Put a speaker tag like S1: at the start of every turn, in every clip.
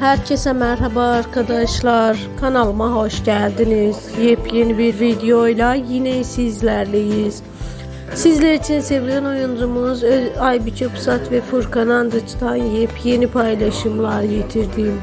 S1: Herkese merhaba arkadaşlar. Kanalıma hoş geldiniz. Yepyeni bir videoyla yine sizlerleyiz. Sizler için sevilen oyuncumuz Aybüke Pusat ve Furkan Andıç'tan yepyeni paylaşımlar getirdim.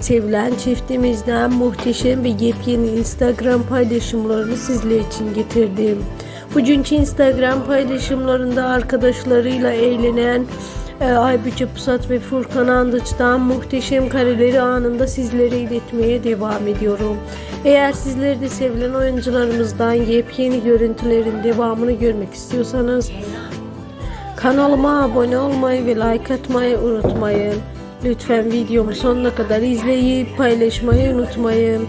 S1: Sevilen çiftimizden muhteşem ve yepyeni Instagram paylaşımlarını sizler için getirdim. Bugünkü Instagram paylaşımlarında arkadaşlarıyla eğlenen Aybüke Pusat ve Furkan Andıç'tan muhteşem kareleri anında sizlere iletmeye devam ediyorum. Eğer sizler de sevilen oyuncularımızdan yepyeni görüntülerin devamını görmek istiyorsanız kanalıma abone olmayı ve like atmayı unutmayın. Lütfen videomu sonuna kadar izleyip paylaşmayı unutmayın.